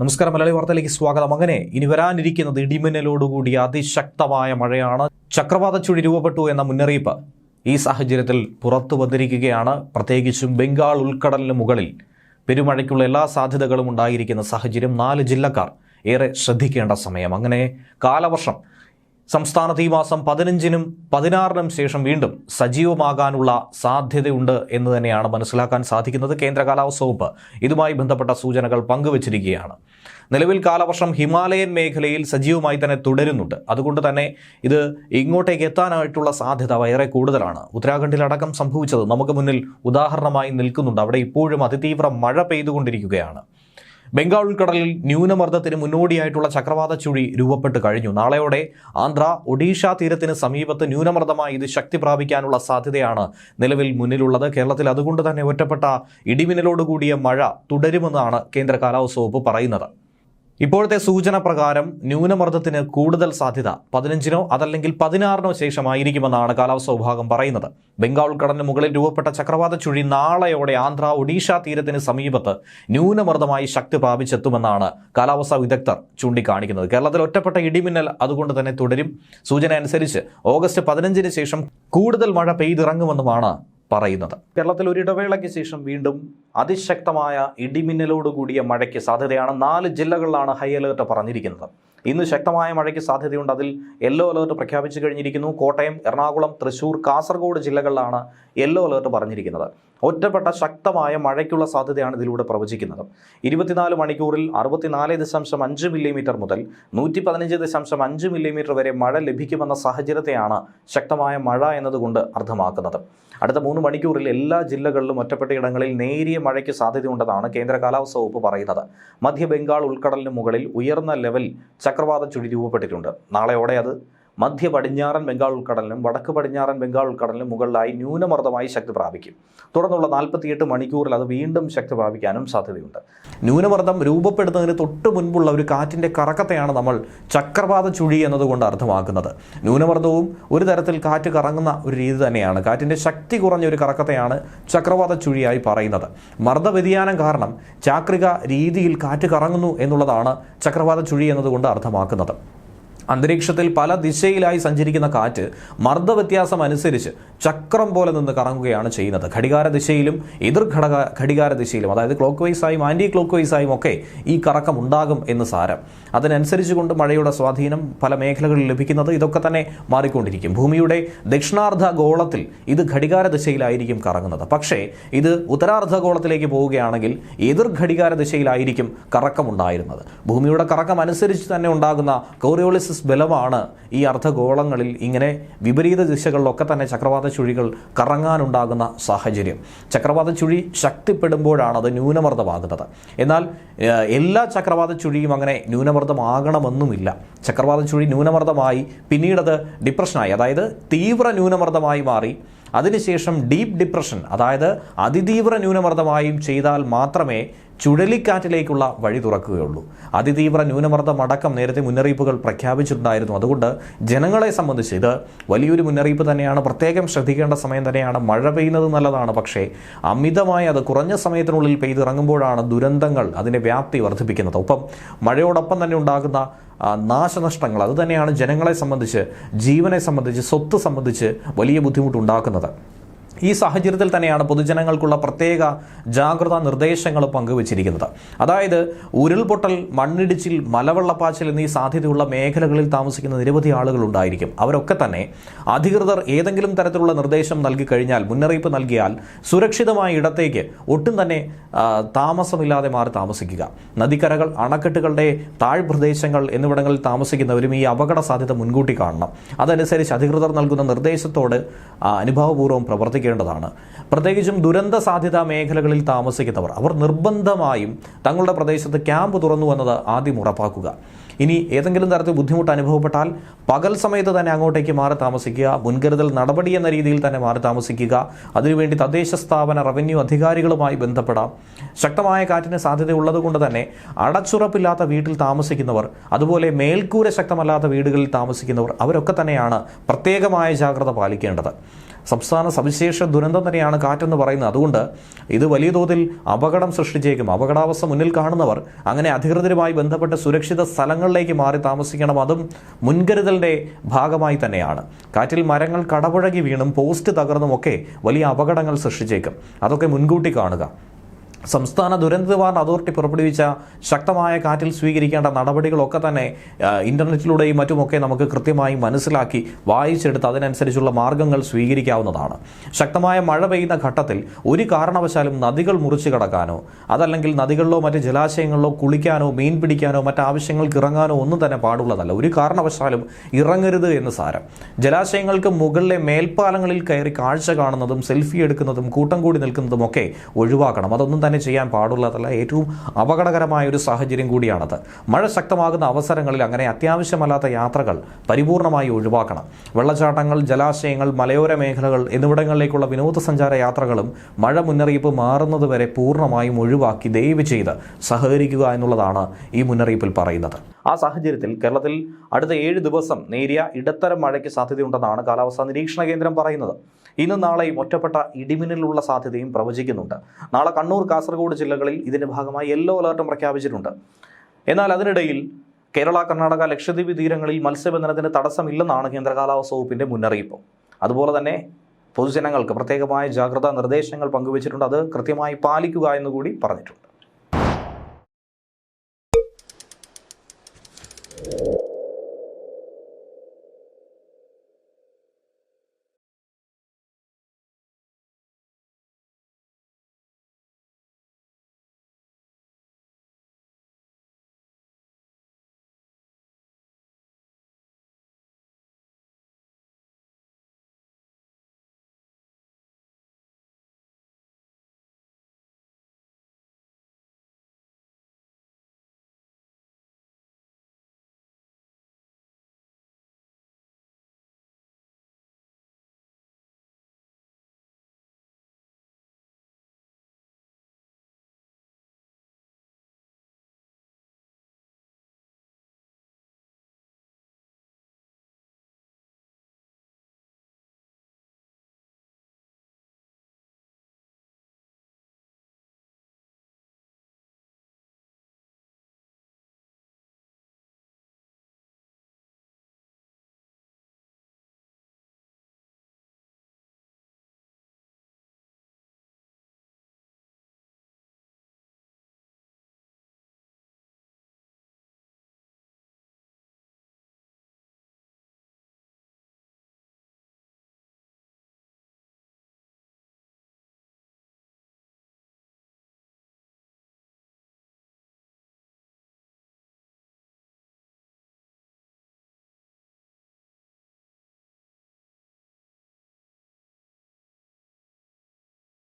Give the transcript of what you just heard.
നമസ്കാരം മലയാളി വാർത്തയിലേക്ക് സ്വാഗതം. അങ്ങനെ ഇനി വരാനിരിക്കുന്നത് ഇടിമിന്നലോടുകൂടി അതിശക്തമായ മഴയാണ്. ചക്രവാത ചുഴി രൂപപ്പെട്ടു എന്ന മുന്നറിയിപ്പ് ഈ സാഹചര്യത്തിൽ പുറത്തു വന്നിരിക്കുകയാണ്. പ്രത്യേകിച്ചും ബംഗാൾ ഉൾക്കടലിന് മുകളിൽ പെരുമഴയ്ക്കുള്ള എല്ലാ സാധ്യതകളും ഉണ്ടായിരിക്കുന്ന സാഹചര്യം നാല് ജില്ലക്കാർ ഏറെ ശ്രദ്ധിക്കേണ്ട സമയം. അങ്ങനെ കാലവർഷം സംസ്ഥാനത്ത് ഈ മാസം പതിനഞ്ചിനും പതിനാറിനും ശേഷം വീണ്ടും സജീവമാകാനുള്ള സാധ്യതയുണ്ട് എന്ന് തന്നെയാണ് മനസ്സിലാക്കാൻ സാധിക്കുന്നത് കേന്ദ്ര കാലാവസ്ഥ വകുപ്പ് ഇതുമായി ബന്ധപ്പെട്ട സൂചനകൾ പങ്കുവച്ചിരിക്കുകയാണ്. നിലവിൽ കാലവർഷം ഹിമാലയൻ മേഖലയിൽ സജീവമായി തന്നെ തുടരുന്നുണ്ട്. അതുകൊണ്ട് തന്നെ ഇത് ഇങ്ങോട്ടേക്ക് എത്താനായിട്ടുള്ള സാധ്യത വളരെ കൂടുതലാണ്. ഉത്തരാഖണ്ഡിലടക്കം സംഭവിച്ചത് നമുക്ക് മുന്നിൽ ഉദാഹരണമായി നിൽക്കുന്നുണ്ട്. അവിടെ ഇപ്പോഴും അതിതീവ്ര മഴ പെയ്തുകൊണ്ടിരിക്കുകയാണ്. ബംഗാൾ ഉൾക്കടലിൽ ന്യൂനമർദ്ദത്തിന് മുന്നോടിയായിട്ടുള്ള ചക്രവാത ചുഴി രൂപപ്പെട്ട് കഴിഞ്ഞു. നാളെയോടെ ആന്ധ്ര ഒഡീഷ തീരത്തിന് സമീപത്ത് ന്യൂനമർദ്ദമായി ഇത് ശക്തി പ്രാപിക്കാനുള്ള സാധ്യതയാണ് നിലവിൽ മുന്നിലുള്ളത്. കേരളത്തിൽ അതുകൊണ്ട് തന്നെ ഒറ്റപ്പെട്ട ഇടിമിന്നലോടുകൂടിയ മഴ തുടരുമെന്നാണ് കേന്ദ്ര കാലാവസ്ഥ വകുപ്പ് പറയുന്നത്. ഇപ്പോഴത്തെ സൂചന പ്രകാരം ന്യൂനമർദ്ദത്തിന് കൂടുതൽ സാധ്യത. പതിനഞ്ചിനോ അതല്ലെങ്കിൽ പതിനാറിനോ ശേഷമായിരിക്കുമെന്നാണ് കാലാവസ്ഥാ വിഭാഗം പറയുന്നത്. ബംഗാൾ ഉൾക്കടലിന് മുകളിൽ രൂപപ്പെട്ട ചക്രവാത ചുഴി നാളെയോടെ ആന്ധ്ര ഒഡീഷ തീരത്തിന് സമീപത്ത് ന്യൂനമർദ്ദമായി ശക്തി പ്രാപിച്ചെത്തുമെന്നാണ് കാലാവസ്ഥാ വിദഗ്ധർ ചൂണ്ടിക്കാണിക്കുന്നത്. കേരളത്തിൽ ഒറ്റപ്പെട്ട ഇടിമിന്നൽ അതുകൊണ്ട് തന്നെ തുടരും. സൂചന അനുസരിച്ച് ഓഗസ്റ്റ് പതിനഞ്ചിന് ശേഷം കൂടുതൽ മഴ പെയ്തിറങ്ങുമെന്നുമാണ് പറയുന്നത്. കേരളത്തിൽ ഒരു ഇടവേളയ്ക്ക് ശേഷം വീണ്ടും അതിശക്തമായ ഇടിമിന്നലോട് കൂടിയ മഴയ്ക്ക് സാധ്യതയാണ് നാല് ജില്ലകളിലാണ് ഹൈ അലേർട്ട് പറഞ്ഞിരിക്കുന്നത്. ഇന്ന് ശക്തമായ മഴയ്ക്ക് സാധ്യതയുണ്ട്. അതിൽ യെല്ലോ അലേർട്ട് പ്രഖ്യാപിച്ചു കഴിഞ്ഞിരിക്കുന്നു. കോട്ടയം എറണാകുളം തൃശൂർ കാസർഗോഡ് ജില്ലകളിലാണ് യെല്ലോ അലേർട്ട് പറഞ്ഞിരിക്കുന്നത്. ഒറ്റപ്പെട്ട ശക്തമായ മഴയ്ക്കുള്ള സാധ്യതയാണ് ഇതിലൂടെ പ്രവചിക്കുന്നത്. ഇരുപത്തിനാല് മണിക്കൂറിൽ അറുപത്തിനാല് ദശാംശം അഞ്ച് മില്ലിമീറ്റർ മുതൽ നൂറ്റി പതിനഞ്ച് ദശാംശം അഞ്ച് മില്ലിമീറ്റർ വരെ മഴ ലഭിക്കുമെന്ന സാഹചര്യത്തെയാണ് ശക്തമായ മഴ എന്നതുകൊണ്ട് അർത്ഥമാക്കുന്നത്. അടുത്ത മൂന്ന് മണിക്കൂറിൽ എല്ലാ ജില്ലകളിലും ഒറ്റപ്പെട്ട ഇടങ്ങളിൽ നേരിയ മഴയ്ക്ക് സാധ്യതയുണ്ടെന്നാണ് കേന്ദ്ര കാലാവസ്ഥ വകുപ്പ് പറയുന്നത്. മധ്യ ബംഗാൾ ഉൾക്കടലിന് മുകളിൽ ഉയർന്ന ലെവൽ ചക്രവാത ചുഴി രൂപപ്പെട്ടിട്ടുണ്ട്. നാളെയോടെ അത് മധ്യ പടിഞ്ഞാറൻ ബംഗാൾ ഉൾക്കടലിനും വടക്ക് പടിഞ്ഞാറൻ ബംഗാൾ ഉൾക്കടലിനും മുകളിലായി ന്യൂനമർദ്ദമായി ശക്തി പ്രാപിക്കും. തുടർന്നുള്ള നാൽപ്പത്തിയെട്ട് മണിക്കൂറിൽ അത് വീണ്ടും ശക്തി പ്രാപിക്കാനും സാധ്യതയുണ്ട്. ന്യൂനമർദ്ദം രൂപപ്പെടുന്നതിന് തൊട്ട് മുൻപുള്ള ഒരു കാറ്റിന്റെ കറക്കത്തെയാണ് നമ്മൾ ചക്രവാത ചുഴി എന്നതുകൊണ്ട് അർത്ഥമാക്കുന്നത്. ന്യൂനമർദ്ദവും ഒരു തരത്തിൽ കാറ്റ് കറങ്ങുന്ന ഒരു രീതി തന്നെയാണ്. കാറ്റിന്റെ ശക്തി കുറഞ്ഞ ഒരു കറക്കത്തെയാണ് ചക്രവാത ചുഴിയായി പറയുന്നത്. മർദ്ദ വ്യതിയാനം കാരണം ചാക്രിക രീതിയിൽ കാറ്റ് കറങ്ങുന്നു എന്നുള്ളതാണ് ചക്രവാത ചുഴി എന്നതുകൊണ്ട് അർത്ഥമാക്കുന്നത്. അന്തരീക്ഷത്തിൽ പല ദിശയിലായി സഞ്ചരിക്കുന്ന കാറ്റ് മർദ്ദവ്യത്യാസം അനുസരിച്ച് ചക്രം പോലെ നിന്ന് കറങ്ങുകയാണ് ചെയ്യുന്നത്. ഘടികാര ദിശയിലും എതിർ ഘടക ഘടികാര ദിശയിലും അതായത് ക്ലോക്ക് വൈസായും ആന്റി ക്ലോക്ക് വൈസായും ഒക്കെ ഈ കറക്കം ഉണ്ടാകും എന്ന് സാരം. അതിനനുസരിച്ച് കൊണ്ട് മഴയുടെ സ്വാധീനം പല മേഖലകളിൽ ലഭിക്കുന്നത് ഇതൊക്കെ തന്നെ മാറിക്കൊണ്ടിരിക്കും. ഭൂമിയുടെ ദക്ഷിണാർദ്ധ ഗോളത്തിൽ ഇത് ഘടികാര ദിശയിലായിരിക്കും കറങ്ങുന്നത്. പക്ഷേ ഇത് ഉത്തരാർദ്ധ ഗോളത്തിലേക്ക് പോവുകയാണെങ്കിൽ എതിർ ഘടികാര ദിശയിലായിരിക്കും കറക്കമുണ്ടായിരുന്നത് ഭൂമിയുടെ കറക്കം അനുസരിച്ച് തന്നെ ഉണ്ടാകുന്ന കോറിയോളിസിസ് ബലമാണ് ഈ അർദ്ധഗോളങ്ങളിൽ ഇങ്ങനെ വിപരീത ദിശകളിലൊക്കെ തന്നെ ചക്രവാത ചുഴികൾ കറങ്ങാനുണ്ടാകുന്ന സാഹചര്യം. ചക്രവാത ചുഴി ശക്തിപ്പെടുമ്പോഴാണ് അത് ന്യൂനമർദ്ദമാകുന്നത്. എന്നാൽ എല്ലാ ചക്രവാത ചുഴിയും അങ്ങനെ ന്യൂനമർദ്ദമാകണമെന്നുമില്ല. ചക്രവാത ചുഴി ന്യൂനമർദ്ദമായി പിന്നീടത് ഡിപ്രഷനായി അതായത് തീവ്ര ന്യൂനമർദ്ദമായി മാറി. അതിനുശേഷം ഡീപ്പ് ഡിപ്രഷൻ അതായത് അതിതീവ്ര ന്യൂനമർദ്ദമായും ചെയ്താൽ മാത്രമേ ചുഴലിക്കാറ്റിലേക്കുള്ള വഴി തുറക്കുകയുള്ളൂ. അതിതീവ്ര ന്യൂനമർദ്ദം അടക്കം നേരത്തെ മുന്നറിയിപ്പുകൾ പ്രഖ്യാപിച്ചിട്ടുണ്ടായിരുന്നു. അതുകൊണ്ട് ജനങ്ങളെ സംബന്ധിച്ച് ഇത് വലിയൊരു മുന്നറിയിപ്പ് തന്നെയാണ്. പ്രത്യേകം ശ്രദ്ധിക്കേണ്ട സമയം തന്നെയാണ്. മഴ പെയ്യുന്നത് നല്ലതാണ്. പക്ഷേ അമിതമായി അത് കുറഞ്ഞ സമയത്തിനുള്ളിൽ പെയ്തിറങ്ങുമ്പോഴാണ് ദുരന്തങ്ങൾ അതിന്റെ വ്യാപ്തി വർദ്ധിപ്പിക്കുന്നത്. ഒപ്പം മഴയോടൊപ്പം തന്നെ ഉണ്ടാകുന്ന നാശനഷ്ടങ്ങൾ അതുതന്നെയാണ് ജനങ്ങളെ സംബന്ധിച്ച് ജീവനെ സംബന്ധിച്ച് സ്വത്ത് സംബന്ധിച്ച് വലിയ ബുദ്ധിമുട്ടുണ്ടാക്കുന്നത്. ഈ സാഹചര്യത്തിൽ തന്നെയാണ് പൊതുജനങ്ങൾക്കുള്ള പ്രത്യേക ജാഗ്രതാ നിർദ്ദേശങ്ങൾ പങ്കുവച്ചിരിക്കുന്നത്. അതായത് ഉരുൾപൊട്ടൽ മണ്ണിടിച്ചിൽ മലവെള്ളപ്പാച്ചിൽ എന്നീ സാധ്യതയുള്ള മേഖലകളിൽ താമസിക്കുന്ന നിരവധി ആളുകൾ ഉണ്ടായിരിക്കും. അവരൊക്കെ തന്നെ അധികൃതർ ഏതെങ്കിലും തരത്തിലുള്ള നിർദ്ദേശം നൽകി കഴിഞ്ഞാൽ മുന്നറിയിപ്പ് നൽകിയാൽ സുരക്ഷിതമായ ഇടത്തേക്ക് ഒട്ടും തന്നെ താമസമില്ലാതെ മാറി താമസിക്കുക. നദിക്കരകൾ അണക്കെട്ടുകളുടെ താഴ്പ്രദേശങ്ങൾ എന്നിവിടങ്ങളിൽ താമസിക്കുന്നവരും ഈ അപകട സാധ്യത മുൻകൂട്ടി കാണണം. അതനുസരിച്ച് അധികൃതർ നൽകുന്ന നിർദ്ദേശത്തോട് അനുഭവപൂർവം അനുഭാവപൂർവം പ്രവർത്തിക്കേണ്ടതാണ് പ്രത്യേകിച്ചും ദുരന്ത സാധ്യതാ മേഖലകളിൽ താമസിക്കുന്നവർ അവർ നിർബന്ധമായും തങ്ങളുടെ പ്രദേശത്ത് ക്യാമ്പ് തുറന്നു എന്നത് ആദ്യം ഉറപ്പാക്കുക. ഇനി ഏതെങ്കിലും തരത്തിൽ ബുദ്ധിമുട്ട് അനുഭവപ്പെട്ടാൽ പകൽ സമയത്ത് തന്നെ അങ്ങോട്ടേക്ക് മാറി താമസിക്കുക മുൻകരുതൽ നടപടി എന്ന രീതിയിൽ തന്നെ മാറി താമസിക്കുക അതിനുവേണ്ടി തദ്ദേശ സ്ഥാപന റവന്യൂ അധികാരികളുമായി ബന്ധപ്പെടാം. ശക്തമായ കാറ്റിന് സാധ്യതയുള്ളത് കൊണ്ട് തന്നെ അടച്ചുറപ്പില്ലാത്ത വീട്ടിൽ താമസിക്കുന്നവർ അതുപോലെ മേൽക്കൂര ശക്തമല്ലാത്ത വീടുകളിൽ താമസിക്കുന്നവർ അവരൊക്കെ തന്നെയാണ് പ്രത്യേകമായ ജാഗ്രത പാലിക്കേണ്ടത്. സംസ്ഥാന സവിശേഷ ദുരന്തം തന്നെയാണ് കാറ്റെന്ന് പറയുന്നത്. അതുകൊണ്ട് ഇത് വലിയ തോതിൽ അപകടം സൃഷ്ടിച്ചേക്കും. അപകടാവസ്ഥ മുന്നിൽ കാണുന്നവർ അങ്ങനെ അധികൃതരുമായി ബന്ധപ്പെട്ട സുരക്ഷിത സ്ഥലങ്ങളിലേക്ക് മാറി താമസിക്കണം. അതും മുൻകരുതലിന്റെ ഭാഗമായി തന്നെയാണ്. കാറ്റിൽ മരങ്ങൾ കടപുഴകി വീണും പോസ്റ്റ് തകർന്നും ഒക്കെ വലിയ അപകടങ്ങൾ സൃഷ്ടിച്ചേക്കും. അതൊക്കെ മുൻകൂട്ടി കാണുക. സംസ്ഥാന ദുരന്ത നിവാരണ അതോറിറ്റി പുറപ്പെടുവിച്ച ശക്തമായ കാറ്റിൽ സ്വീകരിക്കേണ്ട നടപടികളൊക്കെ തന്നെ ഇന്റർനെറ്റിലൂടെയും മറ്റുമൊക്കെ നമുക്ക് കൃത്യമായി മനസ്സിലാക്കി വായിച്ചെടുത്ത് അതിനനുസരിച്ചുള്ള മാർഗങ്ങൾ സ്വീകരിക്കാവുന്നതാണ്. ശക്തമായ മഴ പെയ്യുന്ന ഘട്ടത്തിൽ ഒരു കാരണവശാലും നദികൾ മുറിച്ചു കടക്കാനോ അതല്ലെങ്കിൽ നദികളിലോ മറ്റ് ജലാശയങ്ങളിലോ കുളിക്കാനോ മീൻ പിടിക്കാനോ മറ്റാവശ്യങ്ങൾക്ക് ഇറങ്ങാനോ ഒന്നും തന്നെ പാടുള്ളതല്ല. ഒരു കാരണവശാലും ഇറങ്ങരുത് എന്ന് സാരം. ജലാശയങ്ങൾക്ക് മുകളിലെ മേൽപ്പാലങ്ങളിൽ കയറി കാഴ്ച കാണുന്നതും സെൽഫി എടുക്കുന്നതും കൂട്ടം കൂടി നിൽക്കുന്നതും ഒക്കെ ഒഴിവാക്കണം. അതൊന്നും തന്നെ ചെയ്യാൻ പാടുള്ളതല്ല ഏറ്റവും അപകടകരമായ ഒരു സാഹചര്യം കൂടിയാണത്. മഴ ശക്തമാകുന്ന അവസരങ്ങളിൽ അങ്ങനെ അത്യാവശ്യമല്ലാത്ത യാത്രകൾ പരിപൂർണമായി ഒഴിവാക്കണം. വെള്ളച്ചാട്ടങ്ങൾ ജലാശയങ്ങൾ മലയോര മേഖലകൾ എന്നിവിടങ്ങളിലേക്കുള്ള വിനോദസഞ്ചാര യാത്രകളും മഴ മുന്നറിയിപ്പ് മാറുന്നതുവരെ പൂർണമായും ഒഴിവാക്കി ദയവ് ചെയ്ത് സഹകരിക്കുക എന്നുള്ളതാണ് ഈ മുന്നറിയിപ്പിൽ പറയുന്നത്. ആ സാഹചര്യത്തിൽ കേരളത്തിൽ അടുത്ത ഏഴ് ദിവസം നേരിയ ഇടത്തരം മഴയ്ക്ക് സാധ്യതയുണ്ടെന്നാണ് കാലാവസ്ഥാ നിരീക്ഷണ കേന്ദ്രം പറയുന്നത്. ഇന്നും നാളെയും ഒറ്റപ്പെട്ട ഇടിമിന്നലുള്ള സാധ്യതയും പ്രവചിക്കുന്നുണ്ട്. നാളെ കണ്ണൂർ കാസർഗോഡ് ജില്ലകളിൽ ഇതിന്റെ ഭാഗമായി യെല്ലോ അലേർട്ടും പ്രഖ്യാപിച്ചിട്ടുണ്ട്. എന്നാൽ അതിനിടയിൽ കേരള കർണാടക ലക്ഷദ്വീപ് തീരങ്ങളിൽ മത്സ്യബന്ധനത്തിന് തടസ്സമില്ലെന്നാണ് കേന്ദ്ര കാലാവസ്ഥ വകുപ്പിന്റെ മുന്നറിയിപ്പ്. അതുപോലെ തന്നെ പൊതുജനങ്ങൾക്ക് പ്രത്യേകമായ ജാഗ്രതാ നിർദ്ദേശങ്ങൾ പങ്കുവച്ചിട്ടുണ്ട്. അത് കൃത്യമായി പാലിക്കുക എന്നുകൂടി പറഞ്ഞിട്ടുണ്ട്.